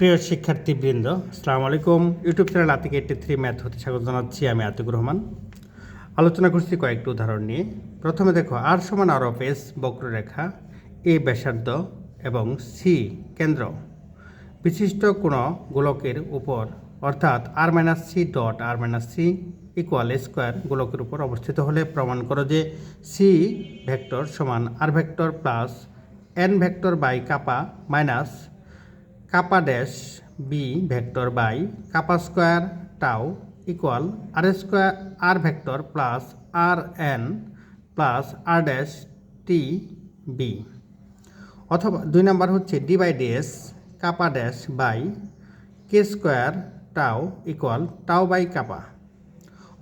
প্রিয় শিক্ষার্থীবৃন্দ, আসসালামু আলাইকুম। YouTube channel Atik eighty three math হতে স্বাগত জানাচ্ছি আমি আতিকুর রহমান। আলোচনা করছি কয়েকটি উদাহরণ নিয়ে। প্রথমে দেখো আর সমান আর অফ এস বক্ররেখা এ ব্যাসার্ধ এবং সি কেন্দ্র। বিশিষ্ট কোনো গোলকের উপর, অর্থাৎ r minus c dot r minus c equal square গোলকের উপর অবস্থিত হলে প্রমাণ করো যে সি ভেক্টর সমান r vector plus n vector by kappa minus kappa dash b vector by kappa square tau equal r square r vector plus r n plus r dash t b অথবা দুই number হচ্ছে d by d s kappa dash by k square tau equal tau by kappa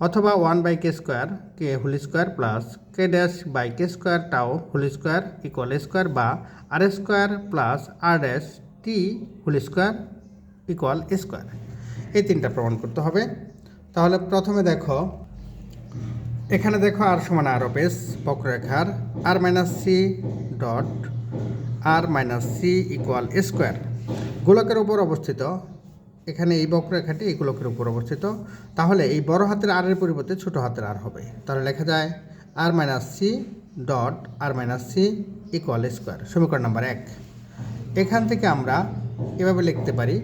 অথবা one by k square k whole square plus k dash by k square tau whole square equal square বা r square plus r dash t whole square equal square. এই তিনটা প্রমাণ করতে হবে। তাহলে প্রথমে দেখো, এখানে দেখো আর সমান আর অফ এস বক্ররেখার r minus c dot r minus c equal square. গোলকের উপর অবস্থিত, এখানে এই বক্ররেখাটি এই গোলকের উপর অবস্থিত। তাহলে এই বড় হাতের আর এর পরিবর্তে ছোট হাতের আর হবে। তাহলে লেখা যায় r minus c dot r minus c equal square, সমীকরণ নাম্বার এক। এখান থেকে আমরা এভাবে লিখতে পারি।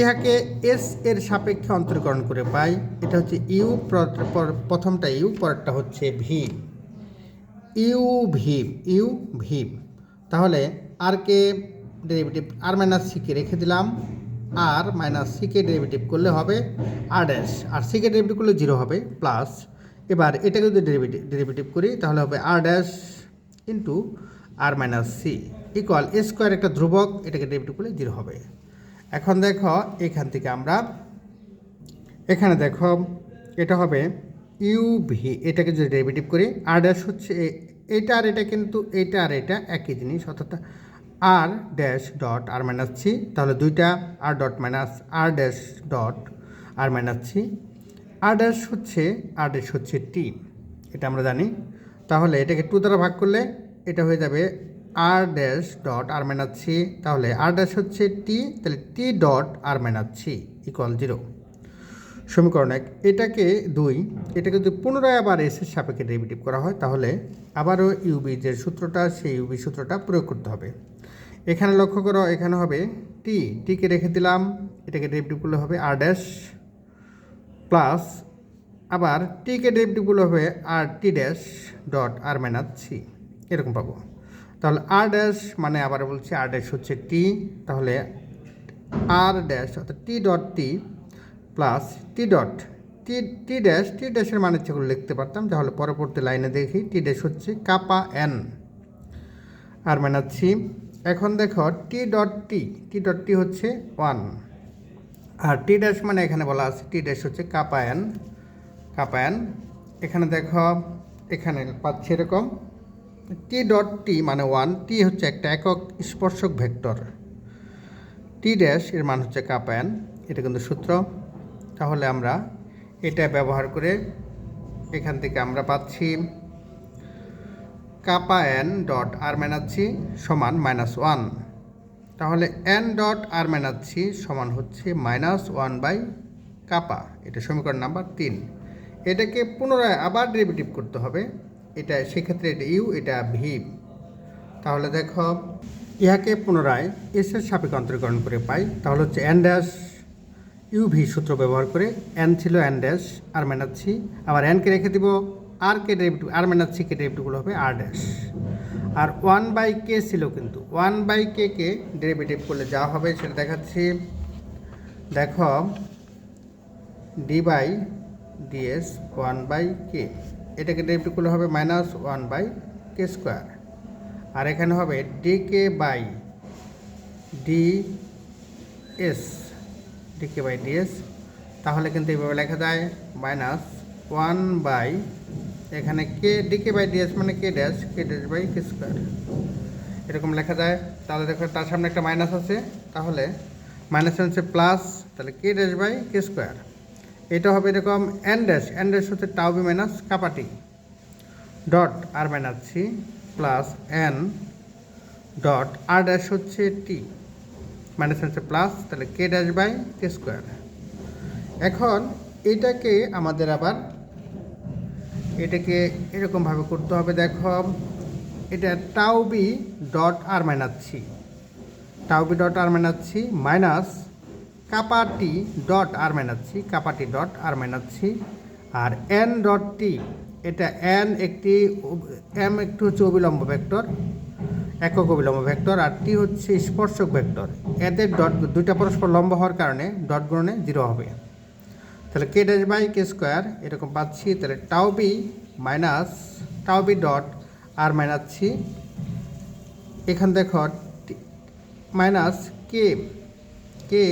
ইহাকে এস এর সাপেক্ষে অন্তরীকরণ করে পাই। এটা হচ্ছে ইউ প্রথমটা ইউ, পরেরটা হচ্ছে v u v u v তাহলে আর কে ডেরিভেটিভ, আর মাইনাস সিকে রেখে দিলাম। আর মাইনাস সিকে ডেরিভেটিভ করলে হবে আর ড্যাশ। আর সিকে ডেরিভেটিভ করলে জিরো হবে, প্লাস এবার এটাকে যদি ডেরিভেটিভ ডেরিভেটিভ করি, তাহলে হবে r dash into r minus c. Equal a square একটা ধ্রুবক, এটাকে ডেরিভেটিভ করলে জিরো হবে। এখন দেখো, এখান থেকে আমরা, এখানে দেখো, এটা হবে ইউ ভি এটাকে যদি ডেরিভেটিভ করি আর ড্যাশ হচ্ছে এটা আর এটা কিন্তু, এটা আর এটা একই জিনিস, অর্থাৎ r dash dot r minus c তাহলে দুইটা r dot minus r dash dot r minus c r dash হচ্ছে আর ড্যাশ হচ্ছে টি এটা আমরা জানি। তাহলে এটাকে টু দ্বারা ভাগ করলে, এটা হয়ে যাবে r dash dot r minus c তাহলে আর ড্যাশ হচ্ছে টি তাহলে t dot r minus c equal zero সমীকরণ এক, এটাকে দুই, এটাকে যদি পুনরায় আবার এসের সাপেক্ষে ডেরিভেটিভ করা হয়, তাহলে আবারও ইউবি যে সূত্রটা, সেই ইউবি সূত্রটা প্রয়োগ করতে হবে। এখানে লক্ষ্য করো, এখানে হবে টি টিকে রেখে দিলাম, এটাকে ডেরিভেটিভ করলে হবে আর ড্যাশ প্লাস আবার টিকে ডেরিভেটিভ করলে হবে r t dash dot r minus c এরকম পাবো। তাহলে আর ড্যাশ মানে আবার বলছি আর ড্যাশ হচ্ছে টি তাহলে আর ড্যাশ অর্থাৎ t dot t plus t dot t t dash t ড্যাশের মানে করে লিখতে পারতাম, তাহলে পরবর্তী লাইনে দেখি টি ড্যাশ হচ্ছে কাপা এন আর সি এখন দেখো টি ডট টি টি ডট টি হচ্ছে ওয়ান আর টি ড্যাশ মানে এখানে বলা আছে টি ড্যাশ হচ্ছে কাপা এন কাপা এন এখানে দেখো, এখানে পাচ্ছি এরকম টি ডট টি মানে ওয়ান, টি হচ্ছে একটা একক স্পর্শক ভেক্টর। টি ড্যাশ এর মান হচ্ছে কাপা এন, এটা কিন্তু সূত্র। তাহলে আমরা এটা ব্যবহার করে এখান থেকে আমরা পাচ্ছি kappa n dot r c সমান মাইনাস ওয়ান। তাহলে এন ডট আর সি সমান হচ্ছে মাইনাস ওয়ান বাই কাপা, এটা সমীকরণ নাম্বার তিন। এটাকে পুনরায় আবার ডেরিভেটিভ করতে হবে। এটা সেক্ষেত্রে এটা ইউ, এটা ভি। তাহলে দেখো, ইহাকে পুনরায় এসের সাপেক্ষে অন্তরীকরণ করে পাই। তাহলে হচ্ছে এন ড্যাশ ইউভি সূত্র ব্যবহার করে এন ছিল n dash r minus c আবার এনকে রেখে দিব আর কে ডেরিভেটিভ আর মাইনাস সি কে ডেরিভেটিভগুলো হবে r dash r one by k ছিল কিন্তু ওয়ান বাই কে কে ডেরিভেটিভ করলে যা হবে সেটা দেখাচ্ছি। দেখো d by d s one by k এটাকে ডেরিভেটিভ করলে হবে minus one by k square আর এখানে হবে d k by d s d k by d s তাহলে কিন্তু এইভাবে লেখা যায় মাইনাস ওয়ান বাই এখানে k d k by d s মানে k dash k dash by k square এরকম লেখা যায়। তাহলে দেখো তার সামনে একটা মাইনাস আছে। তাহলে মাইনাস হচ্ছে প্লাস তাহলে k dash by k square এটা হবে এরকম এন ড্যাশ এন ড্যাশ হচ্ছে tau b minus kappa t dot r minus c plus n dot r dash হচ্ছে টি মাইনাস হচ্ছে প্লাস তাহলে k dash by k square এখন এটাকে আমাদের আবার, এটাকে এরকমভাবে করতে হবে, দেখো, এটা tau b dot r minus c tau b dot r minus c minus kappa t dot r minus c, kappa t dot r minus c, r n dot t, এটা এন একটি এম একটু হচ্ছে অবিলম্ব vector, একক অবিলম্ব vector, আর টি হচ্ছে স্পর্শক vector. এদের dot, দুইটা পরস্পর লম্ব হওয়ার কারণে ডট গুণনে জিরো হবে। তাহলে k dash by k square, এরকম পাচ্ছি, তাহলে tau b minus tau b dot r minus c, এখান দেখো মাইনাস কে কে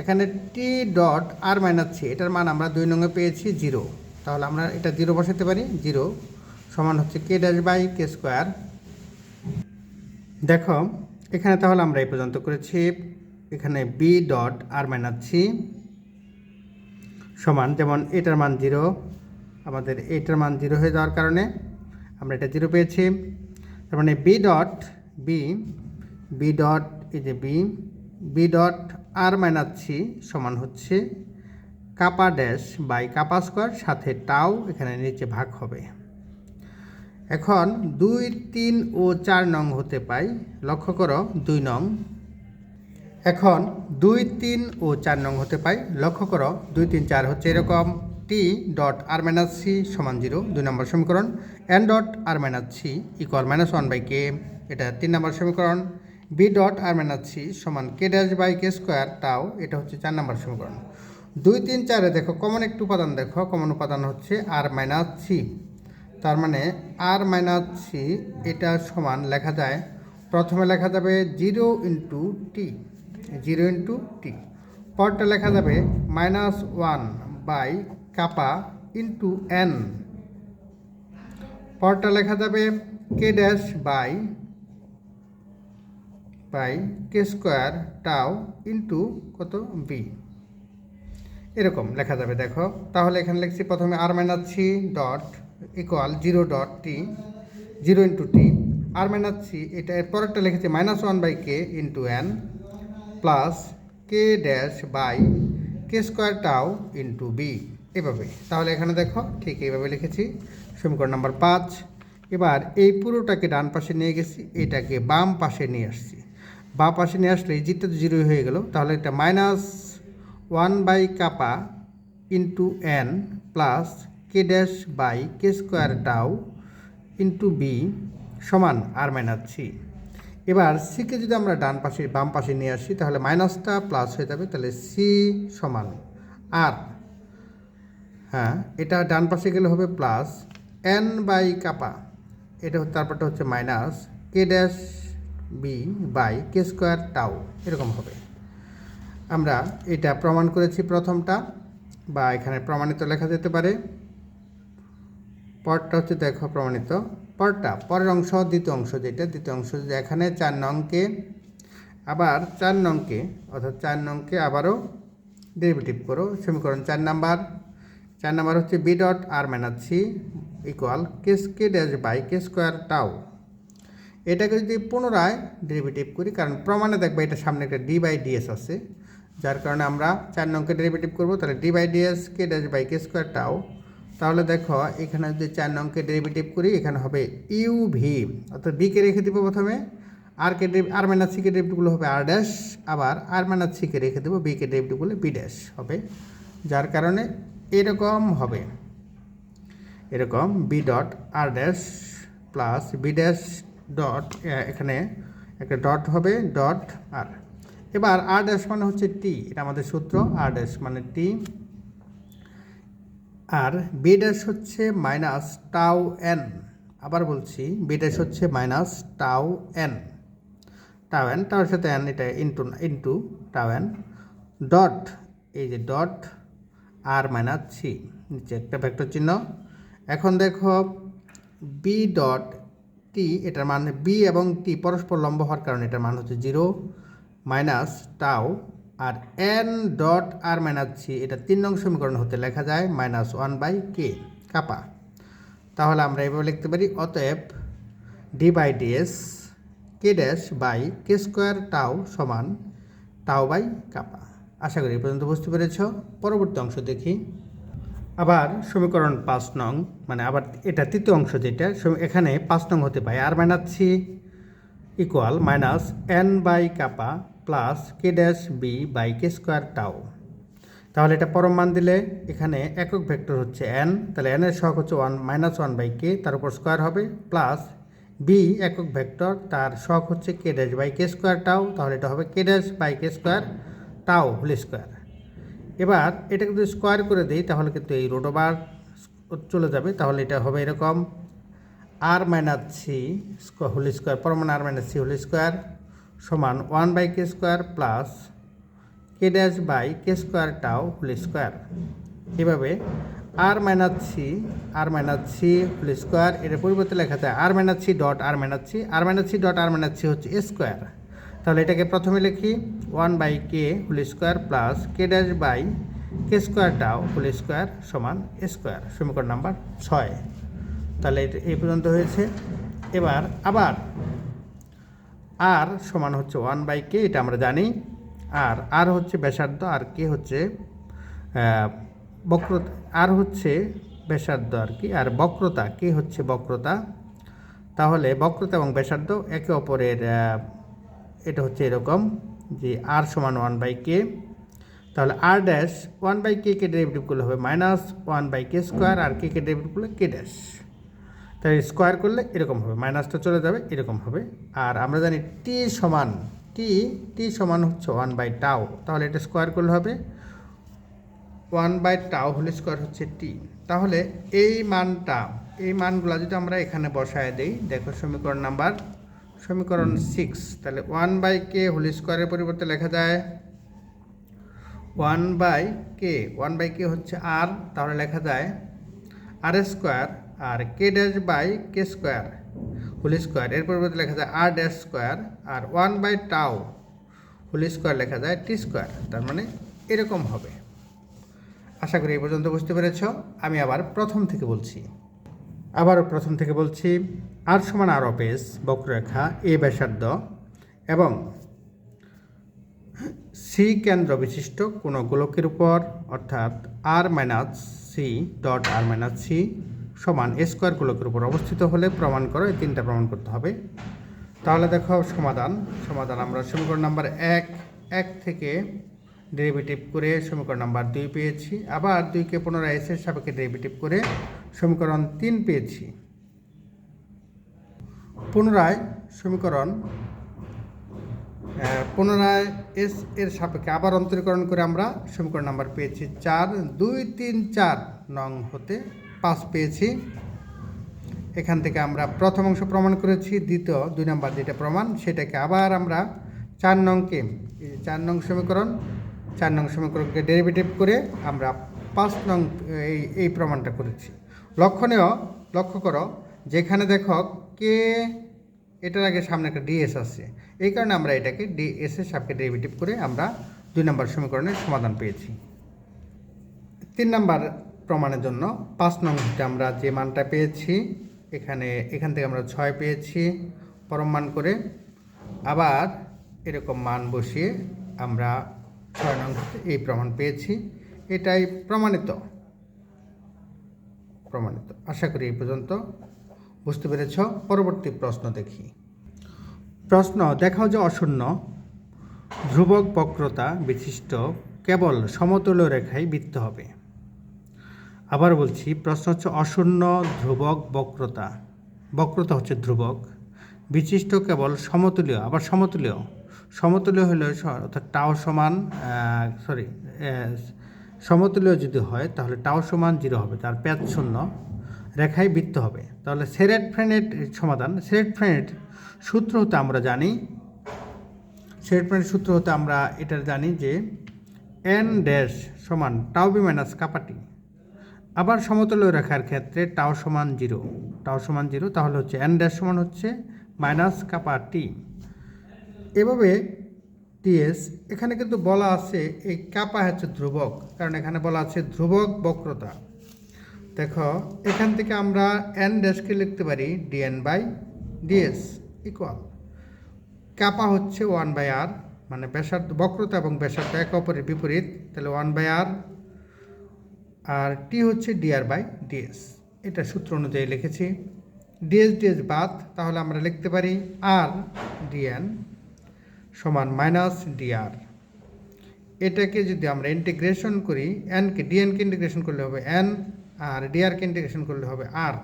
এখানে t dot r minus c এটার মান আমরা দুই নঙ্গে পেয়েছি জিরো তাহলে আমরা এটা জিরো বসাতে পারি জিরো সমান হচ্ছে k dash by k square দেখো, এখানে তাহলে আমরা এই পর্যন্ত করেছি, এখানে b dot r minus c সমান, যেমন এটার মান জিরো আমাদের এটার মান জিরো হয়ে যাওয়ার কারণে আমরা এটা জিরো পেয়েছি। তার মানে b dot b b dot এই যে b b dot r minus c সমান হচ্ছে কাপা ড্যাশ বাই কাপা স্কোয়ার সাথে টাও এখানে নিচে ভাগ হবে। এখন দুই, তিন ও চার নং হতে পাই, লক্ষ্য করো দুই নং। এখন দুই, তিন ও চার নং হতে পাই, লক্ষ্য করো দুই, তিন, চার হচ্ছে এরকম। T dot r minus c সমান জিরো দুই নম্বর সমীকরণ। N dot r minus c equal minus one by k এটা তিন নম্বর সমীকরণ। B dot r minus c সমান k dash by k square tau এটা হচ্ছে চার নম্বর সমীকরণ। দুই, তিন, চারে দেখো কমন একটু উপাদান দেখো কমন উপাদান হচ্ছে আর মাইনাস সি তার মানে আর মাইনাস সি এটা সমান লেখা যায়, প্রথমে লেখা যাবে zero into t zero into t পরটা লেখা যাবে minus one by kappa into n পরটা লেখা যাবে k dash by by k square tau into কত? বি এরকম লেখা যাবে, দেখো। তাহলে এখানে লিখছি প্রথমে r minus c dot equal zero dot t zero into t r minus c এটা এর পরেরটা লিখেছি minus one by k into n plus k dash by k square tau into b এভাবে। তাহলে এখানে দেখো, ঠিক এইভাবে লিখেছি। সমীকরণ নাম্বার পাঁচ। এবার এই পুরোটাকে ডান পাশে নিয়ে গেছি, এটাকে বাম পাশে নিয়ে আসছি। বাম পাশে নিয়ে আসলে এই তো জিরো হয়ে গেল। তাহলে এটা minus one by kappa into n plus k dash by k square tau into b সমান আর মাইনাস সি এবার সিকে যদি আমরা ডান পাশে, বাম পাশে নিয়ে আসি, তাহলে মাইনাসটা প্লাস হয়ে যাবে, তাহলে সি সমান আর হ্যাঁ এটা ডান পাশে গেলে হবে প্লাস এন বাই কাপা এটা তারপরটা হচ্ছে minus k dash b by k square tau এরকম হবে। আমরা এটা প্রমাণ করেছি প্রথমটা, বা এখানে প্রমাণিত লেখা যেতে পারে। পরটা হচ্ছে, দেখো প্রমাণিত। পরটা, পরের অংশ, দ্বিতীয় অংশ যেটা, দ্বিতীয় অংশ এখানে চার নংকে, আবার চার নংকে, অর্থাৎ চার নংকে আবারও ডেরিভেটিভ করো, সমীকরণ চার নাম্বার। চার নাম্বার হচ্ছে b dot r minus c equal case k dash by k square tau এটাকে যদি পুনরায় ডেরিভেটিভ করি, কারণ প্রমাণে দেখবে এটা সামনে একটা ডি বাই ডিএস আছে, যার কারণে আমরা চার নংকে ডেরিভেটিভ করব, তাহলে d by d s k dash by k square tau তাহলে দেখো এখানে যদি চার নংকে ডেরিভেটিভ করি, এখানে হবে ইউ ভি অর্থাৎ বিকে রেখে দিব প্রথমে আর কে ডেভ আর মাইনাস সিকে ডেরিভেটিভগুলো হবে আর ড্যাশ আবার আর মাইনাস সিকে রেখে দেবো বি বিকে ডেরিভেটিভগুলো বি ড্যাশ হবে, যার কারণে এরকম হবে। এরকম b dot r dash plus b dash dot এখানে একটা ডট হবে ডট আর এবার আর ড্যাশ মানে হচ্ছে টি এটা আমাদের সূত্র আর ড্যাশ মানে টি আর বি ড্যাশ হচ্ছে মাইনাস টাউ এন আবার বলছি বি ড্যাশ হচ্ছে minus tau n tau n টাউর সাথে এন এটা into into tau n dot এই যে ডট আর মাইনাস সি নিচে একটা ভেক্টর চিহ্ন। এখন দেখো বি ডট টি এটার মান বি এবং টি পরস্পর লম্ব হওয়ার কারণে এটার মান হচ্ছে জিরো মাইনাস টাও আর n dot r minus c এটা তিন নং সমীকরণ হতে লেখা যায় মাইনাস ওয়ান বাই কে কাপা তাহলে আমরা এভাবে লিখতে পারি, অতএব d by d s k dash by k square tau সমান টাও বাই কাপা আশা করি এই পর্যন্ত বুঝতে পেরেছ। পরবর্তী অংশ দেখি। আবার সমীকরণ পাঁচ নং মানে আবার এটা তৃতীয় অংশ যেটা এখানে পাঁচ নং হতে পারে। R minus c equal minus n by kappa plus k dash b by k square tau তাহলে এটা পরম মান দিলে এখানে একক ভেক্টর হচ্ছে এন তাহলে এন এর সহগ হচ্ছে one minus one by k তার উপর স্কোয়ার হবে প্লাস বি একক ভেক্টর, তার সহগ হচ্ছে k dash by k square tau তাহলে এটা হবে k dash by k square tau whole square এবার এটাকে যদি স্কোয়ার করে দিই, তাহলে কিন্তু এই রোড রোটোবার চলে যাবে। তাহলে এটা হবে এরকম r minus c square whole square পরমান r minus c whole square সমান one by k square plus k dash by k square tau whole square এভাবে r minus c r minus c whole square এর পরিবর্তে লেখা যায় r minus c dot r minus c r minus c dot r minus c হচ্ছে square তাহলে এটাকে প্রথমে লিখি one by k whole square plus k dash by k square tau whole square সমান স্কোয়ার, সমীকরণ নাম্বার ছয়। তাহলে এই পর্যন্ত হয়েছে। এবার আবার আর সমান হচ্ছে ওয়ান বাই কে, এটা আমরা জানি। আর আর হচ্ছে ব্যাসার্ধ, আর কে হচ্ছে বক্রতা। আর হচ্ছে ব্যাসার্ধ, আর কি, আর বক্রতা, কে হচ্ছে বক্রতা। তাহলে বক্রতা এবং ব্যাসার্ধ একে অপরের এটা হচ্ছে এরকম যে আর সমান ওয়ান বাই কে তাহলে r dash one by k K derivative করলে হবে minus one by k square আর কে কে ডেরিভেটিভ করলে কে ড্যাশ তাহলে স্কোয়ার করলে এরকম হবে মাইনাসটা চলে যাবে, এরকম হবে। আর আমরা জানি টি সমান টি টি সমান হচ্ছে ওয়ান বাই টাও তাহলে এটা স্কোয়ার করলে হবে ওয়ান বাই টাও হলে স্কোয়ার হচ্ছে টি তাহলে এই মানটা, এই মানগুলো যদি আমরা এখানে বসায় দিই, দেখো সমীকরণ নাম্বার সমীকরণ সিক্স তাহলে ওয়ান বাই কে হোল স্কোয়ারের পরিবর্তে লেখা যায় one by k one by k হচ্ছে আর তাহলে লেখা যায় r square R k dash by k square whole square এর পরিবর্তে লেখা যায় r dash square R one by tau whole square লেখা যায় টি স্কোয়ার তার মানে এরকম হবে। আশা করি এই পর্যন্ত বুঝতে পেরেছ। আমি আবার প্রথম থেকে বলছি। আবারও প্রথম থেকে বলছি, আর সমান আর অপেস, বক্ররেখা, এ ব্যাসার্ধ এবং সি কেন্দ্র বিশিষ্ট কোনো গোলকের উপর, অর্থাৎ r minus c dot r minus c সমান এ স্কোয়ার গোলকের উপর অবস্থিত হলে প্রমাণ করো, এই তিনটা প্রমাণ করতে হবে। তাহলে দেখো সমাধান সমাধান আমরা সমীকরণ নাম্বার এক এক থেকে ডেরিভেটিভ করে সমীকরণ নাম্বার দুই পেয়েছি। আবার দুইকে পুনরায় এসের সাপেক্ষে ডেরিভেটিভ করে সমীকরণ তিন পেয়েছি। পুনরায় সমীকরণ পুনরায় এস এর সাপেক্ষে আবার অন্তরীকরণ করে আমরা সমীকরণ নাম্বার পেয়েছি চার, দুই, তিন, চার নং হতে পাঁচ পেয়েছি। এখান থেকে আমরা প্রথম অংশ প্রমাণ করেছি, দ্বিতীয় দুই নম্বর যেটা প্রমাণ সেটাকে আবার আমরা চার নংকে চার নং সমীকরণ, চার নং সমীকরণকে ডেরিভেটিভ করে আমরা পাঁচ নং, এই এই প্রমাণটা করেছি। লক্ষণীয় লক্ষ্য করো, যেখানে দেখো কে এটার আগে সামনে একটা ডিএস আছে। এই কারণে আমরা এটাকে ডিএস এর সাপকে ডেরিভেটিভ করে আমরা দুই নম্বর সমীকরণের সমাধান পেয়েছি। তিন নম্বর প্রমাণের জন্য পাঁচ নম্বরটা আমরা যে মানটা পেয়েছি, এখানে, এখান থেকে আমরা ছয় পেয়েছি, পরম মান করে। আবার এরকম মান বসিয়ে আমরা ছয় নম্বরতে এই প্রমাণ পেয়েছি। এটাই প্রমাণিত। প্রমাণিত। আশা করি এই পর্যন্ত বুঝতে পেরেছ। পরবর্তী প্রশ্ন দেখি। প্রশ্ন, দেখাও যে অশূন্য। ধ্রুবক বক্রতা বিশিষ্ট, কেবল সমতুল্য রেখায় বৃত্ত হবে। আবার বলছি, প্রশ্ন হচ্ছে অশূন্য ধ্রুবক বক্রতা। বক্রতা হচ্ছে ধ্রুবক। বিশিষ্ট কেবল সমতুল্য, আবার সমতুল্য। সমতুল্য হলে অর্থাৎ টাও সমান সরি সমতুল্য যদি হয়, তাহলে টাও সমান জিরো হবে, তার প্যাচ শূন্য, রেখায় বৃত্ত হবে। তাহলে সেরেট ফ্রেনেট সমাধান, সেরেট ফ্রেনেট সূত্র হতে আমরা জানি, সেরেট ফ্রেনেট সূত্র হতে আমরা এটা জানি যে এন ড্যাশ সমান টাও বি মাইনাস কাপাটি আবার সমতুল্য রেখার ক্ষেত্রে টাও সমান জিরো টাও সমান জিরো তাহলে হচ্ছে এন ড্যাশ সমান হচ্ছে মাইনাস কাপা টি এভাবে টিএস এখানে কিন্তু বলা আছে এই কাপা হচ্ছে ধ্রুবক, কারণ এখানে বলা আছে ধ্রুবক বক্রতা। দেখো, এখান থেকে আমরা এন ড্যাশকে লিখতে পারি ডিএন বাই ডিএস ইকুয়াল কাপা হচ্ছে ওয়ান বাই আর মানে ব্যাসার্ধ, বক্রতা এবং ব্যাসার্ধ একে অপরের বিপরীত, তাহলে ওয়ান বাই আর আর টি হচ্ছে ডিআর বাই ডিএস এটা সূত্র অনুযায়ী লিখেছি। ডিএস ডিএস বাদ, তাহলে আমরা লিখতে পারি আর ডিএন সমান মাইনাস ডিআর এটাকে যদি আমরা ইন্টিগ্রেশন করি এনকে ডিএনকে ইন্টিগ্রেশন করলে হবে এন আর ডিআরকে ইন্টিগ্রেশন করলে হবে আর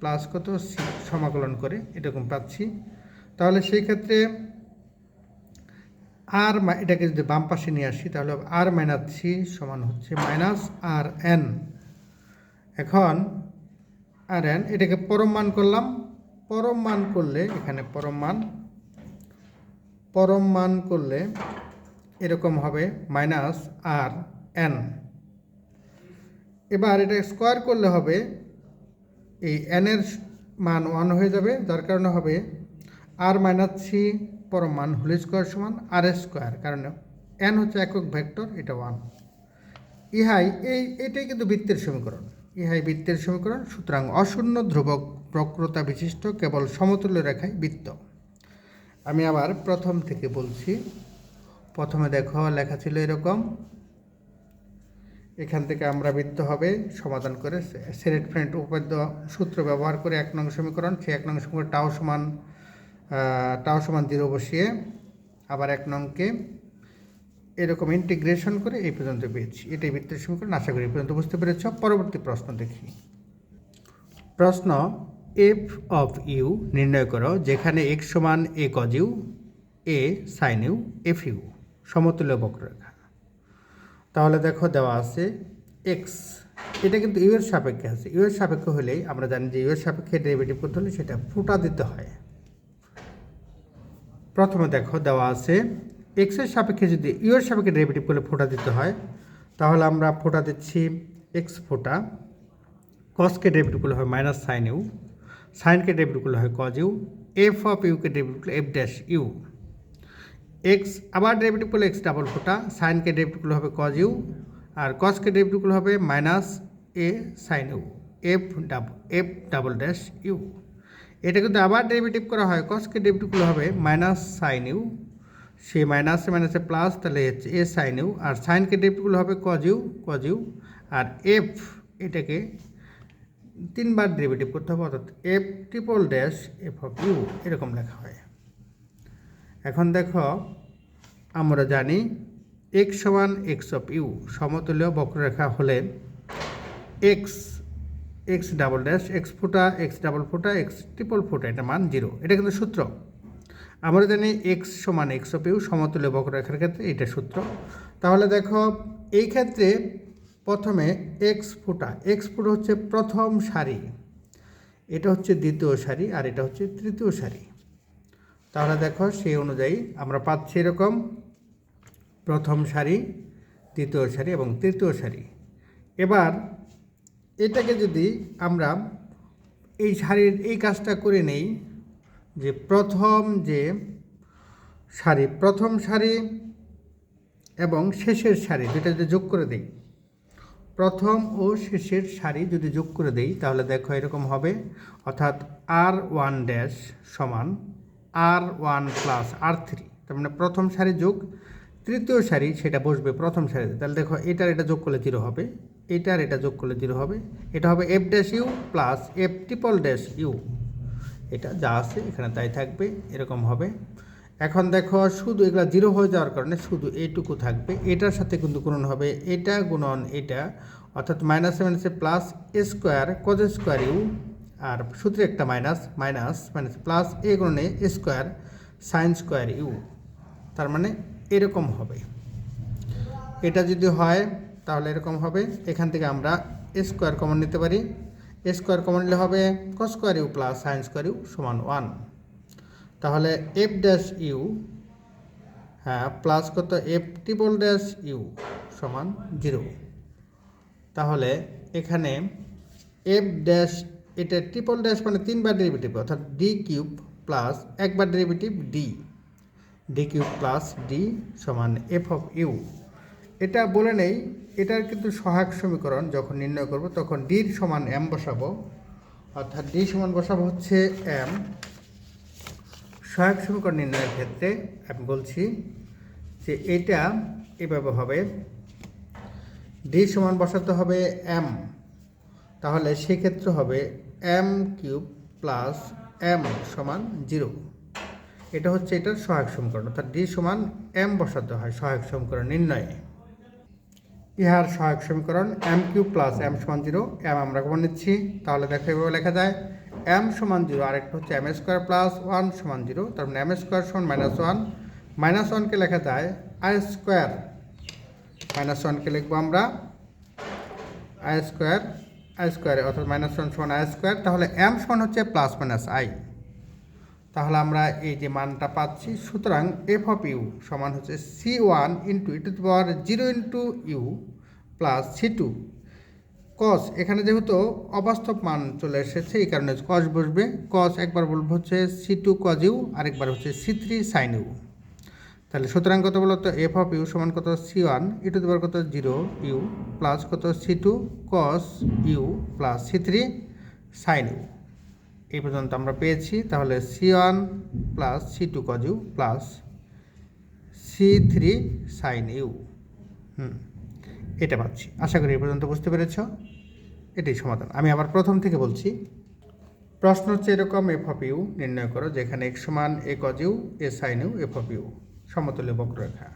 প্লাস কত? সি সমাকলন করে এরকম পাচ্ছি। তাহলে সেই ক্ষেত্রে আর এটাকে যদি বাম পাশে নিয়ে আসি, তাহলে আর মাইনাস সি সমান হচ্ছে মাইনাস আর এন এখন আর এন এটাকে পরম মান করলাম। পরম মান করলে এখানে পরম মান পরম মান করলে এরকম হবে মাইনাস আর এন। এবার এটা স্কোয়ার করলে হবে এই এনের মান ওয়ান হয়ে যাবে, যার কারণে হবে আর মাইনাস সি পরম মান হোল স্কোয়ার সমান আর স্কোয়ার, কারণ এন হচ্ছে একক ভেক্টর, এটা ওয়ান। ইহাই, এই, এটাই কিন্তু বৃত্তের সমীকরণ। ইহাই বৃত্তের সমীকরণ, সুতরাং অশূন্য ধ্রুবক বক্রতা বিশিষ্ট কেবল সমতুল্য রেখায় বৃত্ত। আমি আবার প্রথম থেকে বলছি। প্রথমে দেখো, লেখা ছিল এরকম। এখান থেকে আমরা বৃত্ত হবে, সমাধান করে সেরেট ফ্রেন্ট উপাদ্য সূত্র ব্যবহার করে এক নং সমীকরণ, সেই এক নং সমীকরণ টাও সমান টাও সমান জিরো বসিয়ে আবার এক নংকে এরকম ইন্টিগ্রেশন করে এই পর্যন্ত পেয়েছি। এটাই বৃত্তের সমীকরণ, আশা করি এই পর্যন্ত বুঝতে পেরেছ। পরবর্তী প্রশ্ন দেখি। প্রশ্ন এফ অফ ইউ নির্ণয় করো, যেখানে এক্স সমান a cos u a sin u f u সমতুল্য বক্ররেখা। তাহলে দেখো দেওয়া আছে এক্স এটা কিন্তু ইউ এর সাপেক্ষে আছে। ইউ এর সাপেক্ষে হলেই আমরা জানি যে ইউ এর সাপেক্ষে ডেরিভেটিভ করতে হলে সেটা ফুটা দিতে হয়। প্রথমে দেখো দেওয়া আছে এক্সের সাপেক্ষে যদি ইউ এর সাপেক্ষে ডেরিভেটিভ করলে ফোটা দিতে হয়, তাহলে আমরা ফোটা দিচ্ছি এক্স ফোটা। কসকে ডেবিট করলে হয় মাইনাস সাইন ইউ সাইনকে ডেবিট করলে হয় কজ ইউ এফ অফ ইউকে ডেবিট করলে এফ ড্যাশ ইউ এক্স আবার ডেবিট করলে এক্স ডাবল ফোটা সাইনকে করলে হবে কজ ইউ আর কসকে ডেবিট করলে হবে minus a sine u f double f double dash u এটা কিন্তু আবার ডেরিভেটিভ করা হয় কসকে ডেবিট করলে হবে মাইনাস সাইন ইউ সে মাইনাসে মাইনাসে প্লাস তাহলে হচ্ছে এ সাইন ইউ আর সাইনকে করলে হবে কজ ইউ কজ ইউ আর এফ এটাকে তিনবার ডেরিভেটিভ করতে হবে, অর্থাৎ f triple dash f of u এরকম লেখা হয়। এখন দেখো, আমরা জানি এক্স সমান এক্স অফ ইউ সমতুল্য বক্ররেখা হলে x x double dash x ফুটা এক্স ডাবল ফুটা এক্স ট্রিপল ফুটা, এটা মান জিরো এটা কিন্তু সূত্র। আমরা জানি এক্স সমান এক্স অফ ইউ সমতুল্য বক্ররেখার ক্ষেত্রে এটা সূত্র। তাহলে দেখো, এই ক্ষেত্রে প্রথমে এক্স ফুটা এক্স ফুট হচ্ছে প্রথম সারি। এটা হচ্ছে দ্বিতীয় সারি আর এটা হচ্ছে তৃতীয় সারি। তাহলে দেখো সেই অনুযায়ী আমরা পাচ্ছি এরকম প্রথম সারি, দ্বিতীয় সারি এবং তৃতীয় সারি। এবার এটাকে যদি আমরা এই সারির, এই কাজটা করে নেই যে প্রথম যে সারি, প্রথম সারি এবং শেষের সারি দুটা যদি যোগ করে দিই প্রথম ও শেষের সারি যদি যোগ করে দেই, তাহলে দেখো এরকম হবে। অর্থাৎ আর ওয়ান ড্যাশ সমান r one plus r three. তার মানে প্রথম সারি যোগ, তৃতীয় সারি সেটা বসবে প্রথম সারিতে। তাহলে দেখো এটার এটা যোগ করলে জিরো হবে, এটার এটা যোগ করলে জিরো হবে। এটা হবে f dash u plus f triple dash u. এটা যা আছে এখানে তাই থাকবে, এরকম হবে। এখন দেখো, শুধু এগুলা জিরো হয়ে যাওয়ার কারণে শুধু এইটুকু থাকবে। এটার সাথে কিন্তু গুণন হবে, এটা গুণন এটা, অর্থাৎ মাইনাস মাইনাসে plus a square cos square u আর সূত্রে একটা minus minus minus plus a গুণনে square sine square u তার মানে এরকম হবে। এটা যদি হয়, তাহলে এরকম হবে। এখান থেকে আমরা স্কোয়ার কমন নিতে পারি। স্কোয়ার কমন নিলে হবে cos square u plus sine square u সমান ওয়ান তাহলে এফ ড্যাশ ইউ হ্যাঁ প্লাস কত এফ ট্রিপল ড্যাশ ইউ সমান জিরো তাহলে এখানে এফ ড্যাশ এটা ট্রিপল ড্যাশ মানে তিনবার ডেরিভেটিভ অর্থাৎ ডি কিউব প্লাস একবার derivative D D cube plus D সমান এফ অফ ইউ এটা বলে নেই, এটার কিন্তু সহায়ক সমীকরণ, যখন নির্ণয় করব, তখন ডির সমান এম বসাবো। অর্থাৎ ডি সমান বসাবো হচ্ছে এম সহায়ক সমীকরণ নির্ণয়ের ক্ষেত্রে আমি বলছি যে এটা এভাবে হবে। ডি সমান বসাতে হবে এম তাহলে সেক্ষেত্রে হবে এম কিউব প্লাস এম সমান জিরো। এটা হচ্ছে এটার সহায়ক সমীকরণ, অর্থাৎ ডি সমান এম বসাতে হয় সহায়ক সমীকরণ নির্ণয়ে। ইহার সহায়ক সমীকরণ এম কিউব প্লাস এম সমান জিরো এম আমরা কমন নিচ্ছি। তাহলে দেখো এভাবে লেখা যায়। এম সমান জিরো আরেকটা হচ্ছে এম স্কোয়ার প্লাস ওয়ান সমান জিরো তার মানে এম স্কোয়ার সমান মাইনাস ওয়ান মাইনাস ওয়ানকে লেখা যায় আই স্কোয়ার মাইনাস ওয়ানকে লিখব আমরা আই স্কোয়ার আই স্কোয়ারে অর্থাৎ মাইনাস ওয়ান সমান আই স্কোয়ার তাহলে এম সমান হচ্ছে প্লাস মাইনাস আই তাহলে আমরা এই যে মানটা পাচ্ছি, সুতরাং এফ অফ ইউ সমান হচ্ছে c one into e to the power zero into u plus c two cos এখানে যেহেতু অবাস্তব মান চলে এসেছে, এই কারণে কস বসবে। কস একবার বলব হচ্ছে সি টু কজ ইউ আরেকবার হচ্ছে সি থ্রি সাইন ইউ তাহলে সুতরাং কত বলতো এফ অফ ইউ সমান কত c one e to the কত জিরো ইউ প্লাস কত c two cos u plus c three sine u এই পর্যন্ত আমরা পেয়েছি, তাহলে c one plus c two cos u plus c three sine u হুম, এটা পাচ্ছি। আশা করি এই পর্যন্ত বুঝতে পেরেছ। এটাই সমাধান। আমি আবার প্রথম থেকে বলছি, প্রশ্ন হচ্ছে এরকম এফ অফ ইউ নির্ণয় করো, যেখানে এক সমান a cos u a sine u f of u সমতুল্য বক্ররেখা।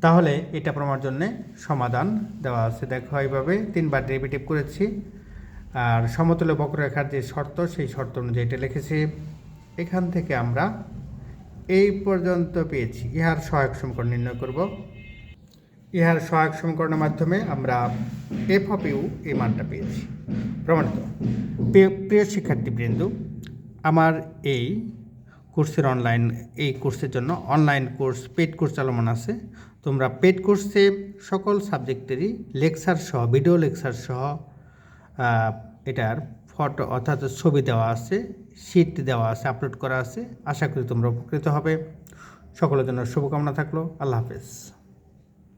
তাহলে এটা প্রমার জন্যে সমাধান দেওয়া আছে। দেখো, এইভাবে তিনবার ডেরিভেটিভ করেছি, আর সমতুল্য বক্ররেখার যে শর্ত, সেই শর্ত অনুযায়ী এটা লিখেছি। এখান থেকে আমরা এই পর্যন্ত পেয়েছি। ইহার সহায়ক সমীকরণ নির্ণয় করব। ইহার সহায়ক সমীকরণের মাধ্যমে আমরা এফ অফ ইউ এই মানটা পেয়েছি। প্রমাণিত। প্রিয় শিক্ষার্থীবৃন্দ, আমার এই কোর্সের অনলাইন এই কোর্সের জন্য অনলাইন কোর্স পেড কোর্স চালমান আছে। তোমরা পেড কোর্সে সকল সাবজেক্টেরই লেকচার সহ ভিডিও লেকচার সহ এটার ফটো অর্থাৎ ছবি দেওয়া আছে শিট দেওয়া আছে আপলোড করা আছে। আশা করি তোমরা উপকৃত হবে। সকলের জন্য শুভকামনা থাকল। আল্লাহ হাফেজ।